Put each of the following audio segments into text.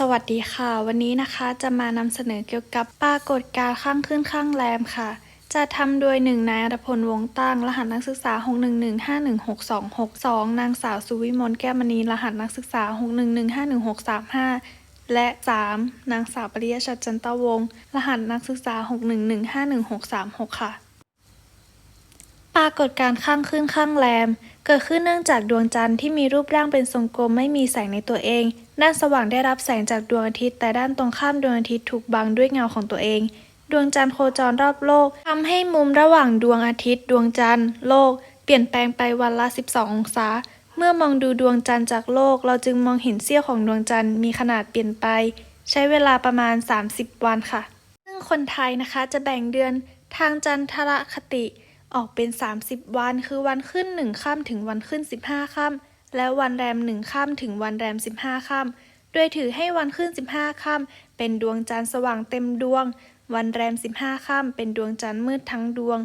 สวัสดีค่ะ วันนี้นะคะจะมานำเสนอเกี่ยวกับปรากฏการข้างขึ้นข้างแรมค่ะ จะทำโดยหนึ่งนายอัตพลวงตั้ง รหัสนักศึกษา 611516262 นางสาวสุวิมลแก้วมณี รหัสนักศึกษา 6115635 และ 3. นางสาวปริยชัดจันตวง รหัสนักศึกษา 611515636 ค่ะ ปรากฏการข้างขึ้นข้างแรม เกิดขึ้นเนื่องจากดวงจันทร์ที่มีรูปร่างเป็นทรงกลมไม่มีแสงในตัวเอง ด้านสว่างได้รับแสงจากดวงอาทิตย์ แต่ด้านตรงข้ามดวงอาทิตย์ถูกบังด้วยเงาของตัวเอง ดวงจันทร์โคจรรอบโลกทำให้มุมระหว่างดวงอาทิตย์ ดวงจันทร์โลก เปลี่ยนแปลงไปวันละ 12 องศา เมื่อมองดูดวงจันทร์จากโลก เราจึงมองเห็นเสี้ยวของดวงจันทร์มีขนาดเปลี่ยนไป ใช้เวลาประมาณ 30 วันค่ะ ซึ่งคนไทยนะคะจะแบ่งเดือนทางจันทรคติ ออกเป็น 30 วัน คือวันขึ้น 1ค่ำถึงวันขึ้น 15ค่ำและวันแรม 1ค่ำถึงวันแรม 15ค่ำโดยถือให้วันขึ้น 15ค่ำเป็นดวงจันทร์สว่างเต็มดวง วันแรม 15ค่ำเป็นดวงจันทร์มืดทั้งดวง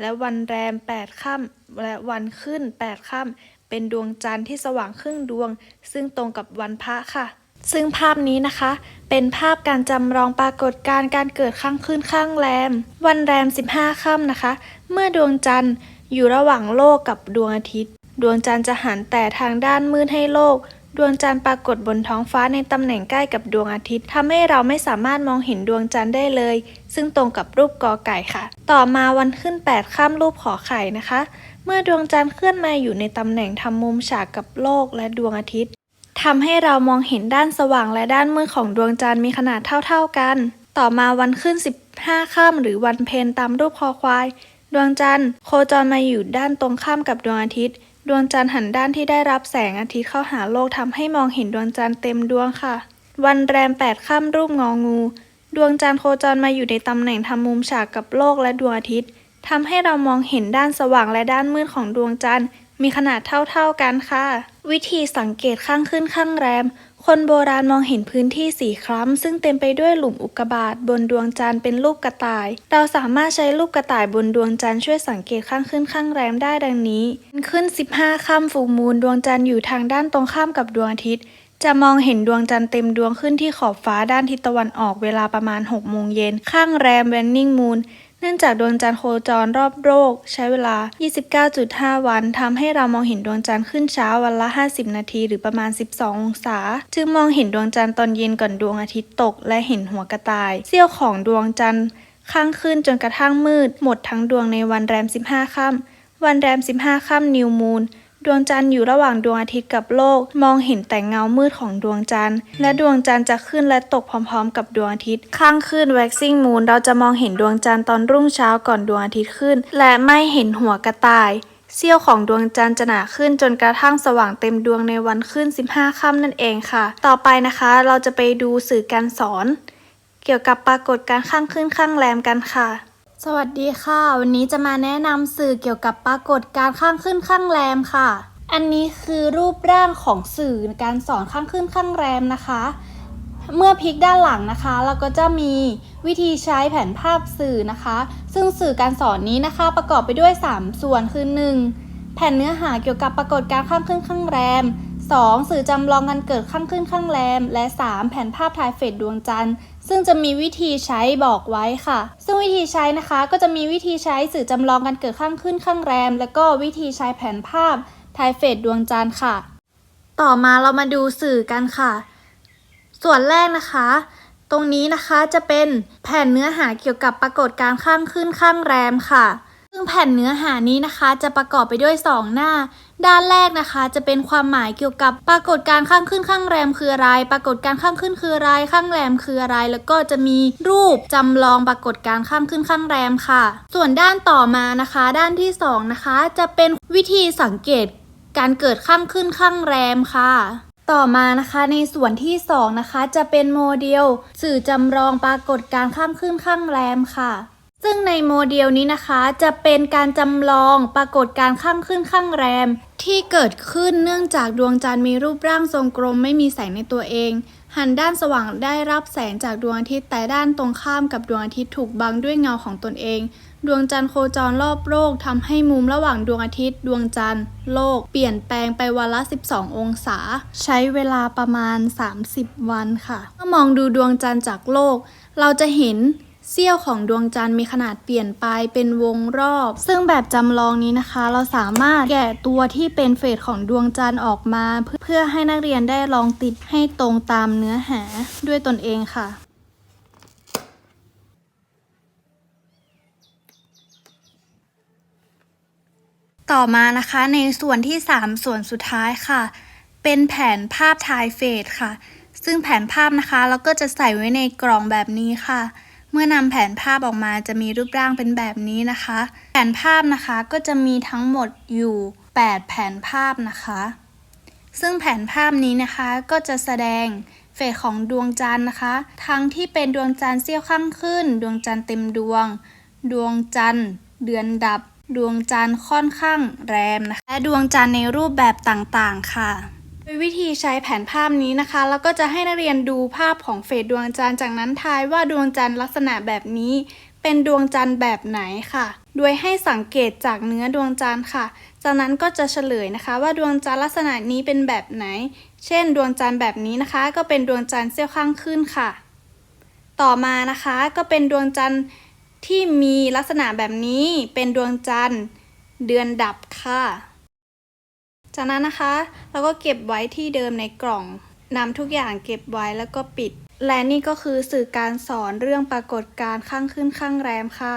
และวันแรม 8ค่ำและวันขึ้น 8ค่ำเป็นดวงจันทร์ที่สว่างครึ่งดวง ซึ่งตรงกับวันพระค่ะ ซึ่งภาพนี้นะคะ เป็นภาพการจำลองปรากฏการณ์การเกิดข้างขึ้นข้างแรม วันแรม 15 ค่ำนะคะ เมื่อดวงจันทร์อยู่ระหว่างโลกกับดวงอาทิตย์ ดวงจันทร์จะหันแต่ทางด้านมืดให้โลก ดวงจันทร์ปรากฏบนท้องฟ้าในตำแหน่งใกล้กับดวงอาทิตย์ทำให้เราไม่สามารถมองเห็นดวงจันทร์ได้เลย ซึ่งตรงกับรูปกอไก่ค่ะ ต่อมาวันขึ้น8ค่ำรูปขอไข่นะคะ เมื่อดวงจันทร์เคลื่อนมาอยู่ในตำแหน่งทำมุมฉากกับโลกและดวงอาทิตย์ ทำให้เรามองเห็นด้านสว่างและด้านมืดของดวงจันทร์มีขนาดเท่าๆกัน ต่อมาวันขึ้น 15ค่ำหรือวันเพ็ญตามรูปคอควาย ดวงจันทร์โคจรมาอยู่ด้านตรงข้ามกับดวงอาทิตย์ ดวงจันทร์หันด้านที่ได้รับแสงอาทิตย์เข้าหาโลกทำให้มองเห็นดวงจันทร์เต็มดวงค่ะ วันแรม8ค่ำรูปงองู ดวงจันทร์โคจรมาอยู่ในตำแหน่งทำมุมฉากกับโลกและดวงอาทิตย์ทำให้เรามองเห็นด้านสว่างและด้านมืดของดวงจันทร์มีขนาดเท่าๆกันค่ะ วิธีสังเกตข้างขึ้นข้างแรม คนโบราณมองเห็นพื้นที่สีคล้ำซึ่งเต็มไปด้วยหลุมอุกกาบาตบนดวงจันทร์เป็นรูปกระต่าย เราสามารถใช้รูปกระต่ายบนดวงจันทร์ช่วยสังเกตข้างขึ้นข้างแรมได้ดังนี้ ขึ้น 15 ค่ำฟูมูลดวงจันทร์อยู่ทางด้านตรงข้ามกับดวงอาทิตย์ จะมองเห็นดวงจันทร์เต็มดวงขึ้นที่ขอบฟ้าด้านทิศตะวันออกเวลาประมาณ6โมงเย็นข้างแรมแวนนิงมูน เนื่องจากดวงจันทร์โคจรรอบโลกใช้เวลา 29.5 วันทำให้เรามองเห็นดวงจันทร์ขึ้นเช้าวันละ 50 นาทีหรือประมาณ 12 องศา จึงมองเห็นดวงจันทร์ตอนเย็นก่อนดวงอาทิตย์ตก และเห็นหัวกระต่าย เสี้ยวของดวงจันทร์ข้างขึ้นจนกระทั่งมืด หมดทั้งดวงในวันแรม 15 ค่ำวันแรม 15 ค่ำนิวมูน ดวงจันทร์อยู่ระหว่างดวงอาทิตย์กับโลก มองเห็นแต่เงามืดของดวงจันทร์ และดวงจันทร์จะขึ้นและตกพร้อมๆ กับดวงอาทิตย์ ข้างขึ้น waxing moon เราจะมองเห็นดวงจันทร์ตอนรุ่งเช้าก่อนดวงอาทิตย์ขึ้น และไม่เห็นหัวกระต่ายเสี้ยวของดวงจันทร์จะหนาขึ้นจนกระทั่งสว่างเต็มดวงในวันขึ้น 15 ค่ำนั่นเองค่ะ ต่อไปนะคะเราจะไปดูสื่อการสอน เกี่ยวกับปรากฏการณ์ข้างขึ้นข้างแรมกันค่ะ สวัสดีค่ะ วันนี้จะมาแนะนำสื่อเกี่ยวกับปรากฏการข้างขึ้นข้างแรมค่ะ อันนี้คือรูปร่างของสื่อการสอนข้างขึ้นข้างแรมนะคะ เมื่อพลิกด้านหลังนะคะ เราก็จะมีวิธีใช้แผนภาพสื่อนะคะ ซึ่งสื่อการสอนนี้นะคะ ประกอบไปด้วย 3 ส่วนคือ 1. แผ่นเนื้อหาเกี่ยวกับปรากฏการข้างขึ้นข้างแรม 2. สื่อจำลองการเกิดข้างขึ้นข้างแรม และ 3. แผนภาพถ่ายเฟสดวงจันทร์ซึ่งจะมีวิธีใช้บอกไว้ค่ะ ซึ่งวิธีใช้นะคะก็จะมีวิธีใช้สื่อจำลองการเกิดข้างขึ้นข้างแรม แล้วก็วิธีใช้แผนภาพถ่ายเฟสดวงจันทร์ค่ะ ต่อมาเรามาดูสื่อกันค่ะ ส่วนแรกนะคะ ตรงนี้นะคะจะเป็นแผ่นเนื้อหาเกี่ยวกับปรากฏการณ์ข้างขึ้นข้างแรมค่ะ ซึ่งแผ่นเนื้อหานี้นะคะจะประกอบไปด้วย 2 หน้า ด้านแรกนะคะจะเป็นความหมายเกี่ยวกับปรากฏการข้างขึ้นข้างแรมคืออะไร ปรากฏการข้างขึ้นคืออะไร ข้างแรมคืออะไร แล้วก็จะมีรูปจำลองปรากฏการข้างขึ้นข้างแรมค่ะ ส่วนด้านต่อมานะคะ ด้านที่สองนะคะ จะเป็นวิธีสังเกตการเกิดข้างขึ้นข้างแรมค่ะ ต่อมานะคะในส่วนที่ 2 นะคะ จะเป็นโมเดล สื่อจำลองปรากฏการข้างขึ้นข้างแรมค่ะ ซึ่งในโมเดลนี้นะคะจะเป็นการจำลองปรากฏการข้างขึ้นข้างแรม ที่เกิดขึ้นเนื่องจากดวงจันทร์มีรูปร่างทรงกลมไม่มีแสงในตัวเอง หันด้านสว่างได้รับแสงจากดวงอาทิตย์แต่ด้านตรงข้ามกับดวงอาทิตย์ถูกบังด้วยเงาของตนเอง ดวงจันทร์โคจรรอบโลกทำให้มุมระหว่างดวงอาทิตย์ ดวงจันทร์ โลก เปลี่ยนแปลงไปวันละ 12 องศา ใช้เวลาประมาณ 30 วันค่ะเมื่อมองดูดวงจันทร์จากโลก เราจะเห็น เสี้ยวของดวงจันทร์มีขนาดเปลี่ยนไปเป็นวงรอบ ซึ่งแบบจำลองนี้นะคะ เราสามารถแกะตัวที่เป็นเฟสของดวงจันทร์ออกมาเพื่อเพื่อให้นักเรียนได้ลองติดให้ตรงตามเนื้อหาด้วยตนเองค่ะต่อมานะคะในส่วนที่ 3 ส่วนสุดท้ายค่ะ เป็นแผนภาพทายเฟสค่ะ ซึ่งแผนภาพนะคะ เราก็จะใส่ไว้ในกล่องแบบนี้ค่ะ เมื่อนำแผนภาพออกมาจะมีรูปร่างเป็นแบบนี้นะคะ แผนภาพนะคะก็จะมีทั้งหมดอยู่ 8 แผนภาพนะคะ ซึ่งแผนภาพนี้นะคะก็จะแสดงเฟสของดวงจันทร์นะคะ ทั้งที่เป็นดวงจันทร์เสี้ยวข้างขึ้น ดวงจันทร์เต็มดวง ดวงจันทร์ เดือนดับ ดวงจันทร์ค่อนข้างแรมนะคะและดวงจันทร์ในรูปแบบต่างๆค่ะ โดยวิธีใช้แผนภาพนี้นะคะ แล้วก็จะให้นักเรียนดูภาพของเฟสดวงจันทร์จากนั้นทายว่าดวงจันทร์ลักษณะแบบนี้ เป็นดวงจันทร์แบบไหนค่ะ โดยให้สังเกตจากเนื้อดวงจันทร์ค่ะ จากนั้นก็จะเฉลยนะคะ ว่าดวงจันทร์ลักษณะนี้เป็นแบบไหน เช่น ดวงจันทร์แบบนี้นะคะ ก็เป็นดวงจันทร์เสี้ยวข้างขึ้นค่ะ ต่อมานะคะก็เป็นดวงจันทร์ที่มีลักษณะแบบนี้ เป็นดวงจันทร์เดือนดับค่ะ จากนั้นนะคะเราก็เก็บไว้ที่เดิมในกล่องนำทุกอย่างเก็บไว้แล้วก็ปิด และนี่ก็คือสื่อการสอนเรื่องปรากฏการณ์ข้างขึ้นข้างแรมค่ะ